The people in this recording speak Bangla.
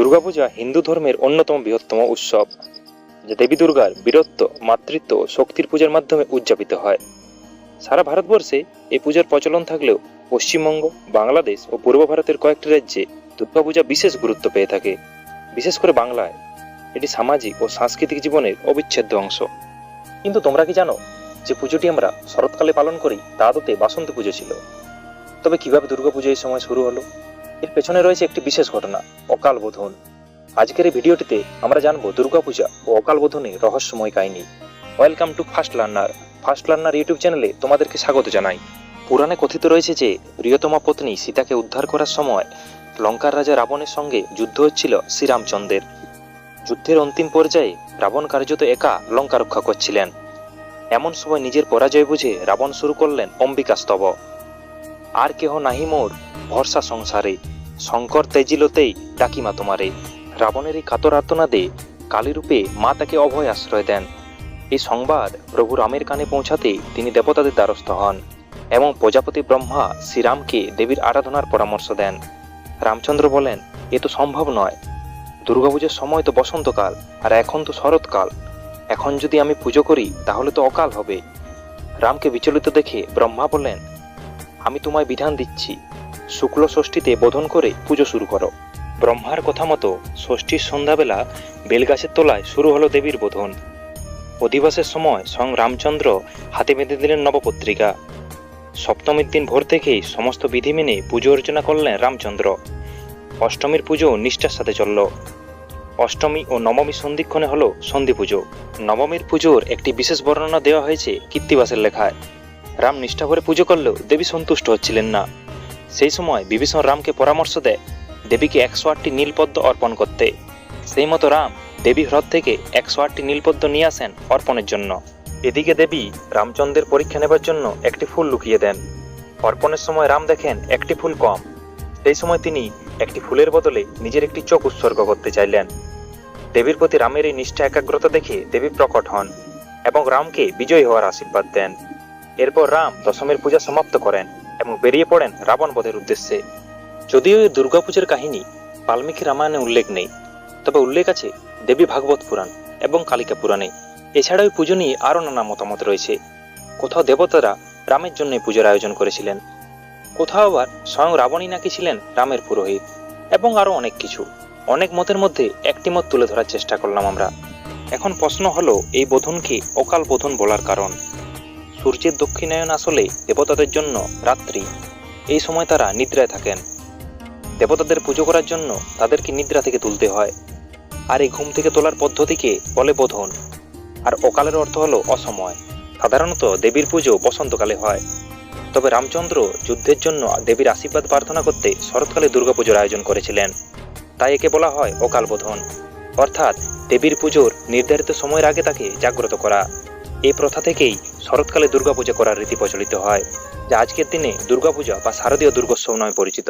দুর্গাপূজা হিন্দু ধর্মের অন্যতম বৃহত্তম উৎসব, যা দেবী দুর্গার বীরত্ব, মাতৃত্ব ও শক্তির পূজার মাধ্যমে উদযাপিত হয়। সারা ভারতবর্ষে এই পূজার প্রচলন থাকলেও পশ্চিমবঙ্গ, বাংলাদেশ ও পূর্ব ভারতের কয়েকটি রাজ্যে দুর্গাপূজা বিশেষ গুরুত্ব পেয়ে থাকে। বিশেষ করে বাংলায়, এটি সামাজিক ও সাংস্কৃতিক জীবনের অবিচ্ছেদ্য অংশ। কিন্তু তোমরা কি জানো যে পুজোটি আমরা শরৎকালে পালন করি, তা আদতে বাসন্তী পুজো ছিল? তবে কীভাবে দুর্গাপুজো এই সময় শুরু হলো? এর পেছনে রয়েছে একটি বিশেষ ঘটনা, অকাল বোধন। আজকের এই ভিডিওটিতে আমরা জানব দুর্গাপূজা ও অকাল বোধনের রহস্যময় কাহিনী। Welcome to first learner first learner YouTube চ্যানেলে তোমাদেরকে স্বাগত জানাই। পুরাণে কথিত রয়েছে যে, প্রিয়তমা পত্নী সীতাকে উদ্ধার করার সময় লঙ্কার রাজা রাবণের সঙ্গে যুদ্ধ হচ্ছিল শ্রীরামচন্দ্রের। যুদ্ধের অন্তিম পর্যায়ে রাবণ কার্যত একা লঙ্কা রক্ষা করছিলেন। এমন সময় নিজের পরাজয় বুঝে রাবণ শুরু করলেন অম্বিকাস্তব। আর কেহ নাহি মোর ভরসা সংসারে। শঙ্কর তেজিলতেই ডাকিমা তোমারে। রাবণের এই কাতর আর্তনাদে কালীরূপে মা তাকে অভয় আশ্রয় দেন। এই সংবাদ প্রভু রামের কানে পৌঁছাতে তিনি দেবতাদের দ্বারস্থ হন এবং প্রজাপতি ব্রহ্মা শ্রীরামকে দেবীর আরাধনার পরামর্শ দেন। রামচন্দ্র বলেন, এ তো সম্ভব নয়। দুর্গাপূজার সময় তো বসন্তকাল আর এখন তো শরৎকাল। এখন যদি আমি পুজো করি তাহলে তো অকাল হবে। রামকে বিচলিত দেখে ব্রহ্মা বললেন আমি তোমায় বিধান দিচ্ছি। শুক্ল ষষ্ঠীতে বোধন করে পুজো শুরু করো। ব্রহ্মার কথা মতো ষষ্ঠীর সন্ধ্যাবেলা বেলগাছের তলায় শুরু হলো দেবীর বোধন। অধিবাসের সময় স্বয়ং রামচন্দ্র হাতে বেঁধে দিলেন নবপত্রিকা। সপ্তমীর দিন ভোর থেকেই সমস্ত বিধি মেনে পুজো অর্চনা করলেন রামচন্দ্র। অষ্টমীর পুজো নিষ্ঠার সাথে চলল। অষ্টমী ও নবমী সন্ধিক্ষণে হলো সন্ধি পুজো। নবমীর পুজোর একটি বিশেষ বর্ণনা দেওয়া হয়েছে কীর্তিবাসের লেখায়। রাম নিষ্ঠা করে পুজো করলেও দেবী সন্তুষ্ট হচ্ছিলেন না। সেই সময় বিভীষণ রামকে পরামর্শ দেয় দেবীকে একশো আটটি নীলপদ্ম অর্পণ করতে। সেই মতো রাম দেবী হ্রদ থেকে একশো আটটি নীলপদ্ম নিয়ে আসেন অর্পণের জন্য। এদিকে দেবী রামচন্দ্রের পরীক্ষা নেবার জন্য একটি ফুল লুকিয়ে দেন। অর্পণের সময় রাম দেখেন একটি ফুল কম। সেই সময় তিনি একটি ফুলের বদলে নিজের একটি চোখ উৎসর্গ করতে চাইলেন। দেবীর প্রতি রামের এই নিষ্ঠা একাগ্রতা দেখে দেবী প্রকট হন এবং রামকে বিজয়ী হওয়ার আশীর্বাদ দেন। এরপর রাম দশমের পূজা সমাপ্ত করেন। এবং বেরিয়ে পড়েন রাবণ বধের উদ্দেশ্যে। যদিও এই দুর্গাপূজার কাহিনী বাল্মীকি রামায়ণে উল্লেখ নেই, তবে উল্লেখ আছে দেবী ভাগবত পুরাণ এবং কালিকা পুরাণে। এছাড়াও এই পুজো নিয়ে আরও নানা মতামত রয়েছে। কোথাও দেবতারা রামের জন্য এই পুজোর আয়োজন করেছিলেন। কোথাও আবার স্বয়ং রাবণই নাকি ছিলেন রামের পুরোহিত, এবং আরও অনেক কিছু। অনেক মতের মধ্যে একটি মত তুলে ধরার চেষ্টা করলাম আমরা। এখন প্রশ্ন হলো, এই বোধনকে অকাল বোধন বলার কারণ? সূর্যের দক্ষিণায়ন আসলে দেবতাদের জন্য রাত্রি। এই সময় তারা নিদ্রায় থাকেন। দেবতাদের পুজো করার জন্য তাদেরকে নিদ্রা থেকে তুলতে হয়। আর এই ঘুম থেকে তোলার পদ্ধতিকে বলে বোধন। আর অকালের অর্থ হলো অসময়। সাধারণত দেবীর পুজো বসন্তকালে হয়। তবে রামচন্দ্র যুদ্ধের জন্য দেবীর আশীর্বাদ প্রার্থনা করতে শরৎকালে দুর্গাপুজোর আয়োজন করেছিলেন। তাই একে বলা হয় অকাল বোধন অর্থাৎ দেবীর পুজোর নির্ধারিত সময়ের আগে তাকে জাগ্রত করা। এই প্রথা থেকেই শরৎকালে দুর্গাপূজা করার রীতি প্রচলিত হয়, যা আজকের দিনে দুর্গাপূজা বা শারদীয় দুর্গোৎসব নামে পরিচিত।